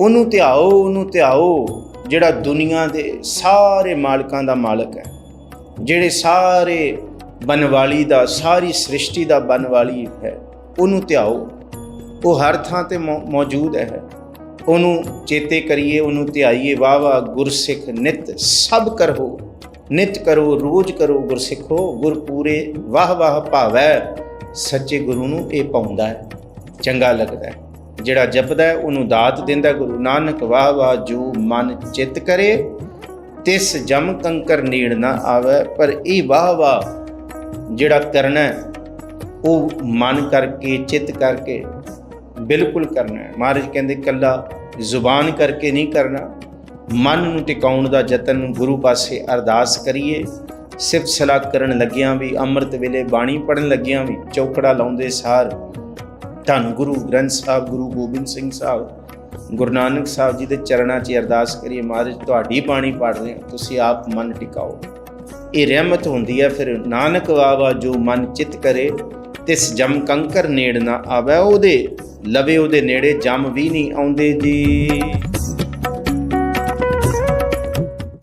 ਉਹਨੂੰ ਧਿਆਓ ਉਹਨੂੰ ਧਿਆਓ, ਜਿਹੜਾ ਦੁਨੀਆ ਦੇ ਸਾਰੇ ਮਾਲਕਾਂ ਦਾ ਮਾਲਕ ਹੈ। ਜਿਹੜੇ ਸਾਰੇ ਬਨਵਾਲੀ ਦਾ, ਸਾਰੀ ਸ੍ਰਿਸ਼ਟੀ ਦਾ ਬਨਵਾਲੀ ਹੈ, ਉਹਨੂੰ ਧਿਆਓ। ਉਹ ਹਰ ਥਾਂ ਤੇ ਮੌਜੂਦ ਹੈ। ਉਹਨੂੰ ਚੇਤੇ ਕਰੀਏ, ਉਹਨੂੰ ਧਿਆਈਏ। ਵਾਹ ਵਾਹ, ਗੁਰਸਿੱਖ ਨਿਤ ਸਭ ਕਰੋ। ਨਿਤ ਕਰੋ, ਰੋਜ਼ ਕਰੋ ਗੁਰਸਿੱਖੋ। ਗੁਰਪੂਰੇ ਵਾਹ ਵਾਹ ਭਾਵੈ। ਸੱਚੇ ਗੁਰੂ ਨੂੰ ਇਹ ਪਾਉਂਦਾ ਹੈ। ਚੰਗਾ ਲੱਗਦਾ ਹੈ। ਜਿਹੜਾ ਜਪਦਾ ਹੈ, ਉਹਨੂੰ ਦਾਤ ਦਿੰਦਾ ਗੁਰੂ ਨਾਨਕ ਵਾਹ ਵਾਹ ਜੋ ਮਨ ਚਿੱਤ ਕਰੇ। ਤਿਸ ਜਮ ਕੰਕਰ ਨੀੜ ਨਾ ਆਵੇ, ਪਰ ਇਹ ਵਾਹ ਵਾਹ ਜਿਹੜਾ ਕਰਨਾ ਉਹ ਮਨ ਕਰਕੇ, ਚਿੱਤ ਕਰਕੇ ਬਿਲਕੁਲ ਕਰਨਾ ਹੈ। ਮਹਾਰਾਜ ਕਹਿੰਦੇ, ਕੱਲਾ ਜ਼ੁਬਾਨ ਕਰਕੇ ਨਹੀਂ ਕਰਨਾ। ਮਨ ਨੂੰ ਟਿਕਾਉਣ ਦਾ ਯਤਨ ਗੁਰੂ ਪਾਸੇ ਅਰਦਾਸ ਕਰੀਏ। ਸਿਫਤ ਸਲਾਹ ਕਰਨ ਲੱਗਿਆਂ ਵੀ, ਅੰਮ੍ਰਿਤ ਵੇਲੇ ਬਾਣੀ ਪੜਨ ਲੱਗਿਆਂ ਵੀ, ਚੌਕੜਾ ਲਾਉਂਦੇ ਸਾਰ ਧੰਨ ਗੁਰੂ ਗ੍ਰੰਥ ਸਾਹਿਬ, ਗੁਰੂ ਗੋਬਿੰਦ ਸਿੰਘ ਸਾਹਿਬ, ਗੁਰੂ ਨਾਨਕ ਸਾਹਿਬ ਜੀ ਦੇ ਚਰਨਾਂ 'ਚ ਅਰਦਾਸ ਕਰੀਏ ਮਹਾਰਾਜ, ਤੁਹਾਡੀ ਬਾਣੀ ਪੜ ਰਹੇ ਹਾਂ, ਤੁਸੀਂ ਆਪ ਮਨ ਟਿਕਾਓ। ਇਹ ਰਹਿਮਤ ਹੁੰਦੀ ਹੈ, ਫਿਰ ਨਾਨਕ ਵਾਵਾ ਜੋ ਮਨ ਚਿਤ ਕਰੇ, ਤਿਸ ਜਮ ਕੰਕਰ ਨੇੜ ਨਾ ਆਵੇ ਉਹਦੇ, ਲਵੇ ਉਹਦੇ ਨੇੜੇ ਜਮ ਵੀ ਨਹੀਂ ਆਉਂਦੇ ਜੀ।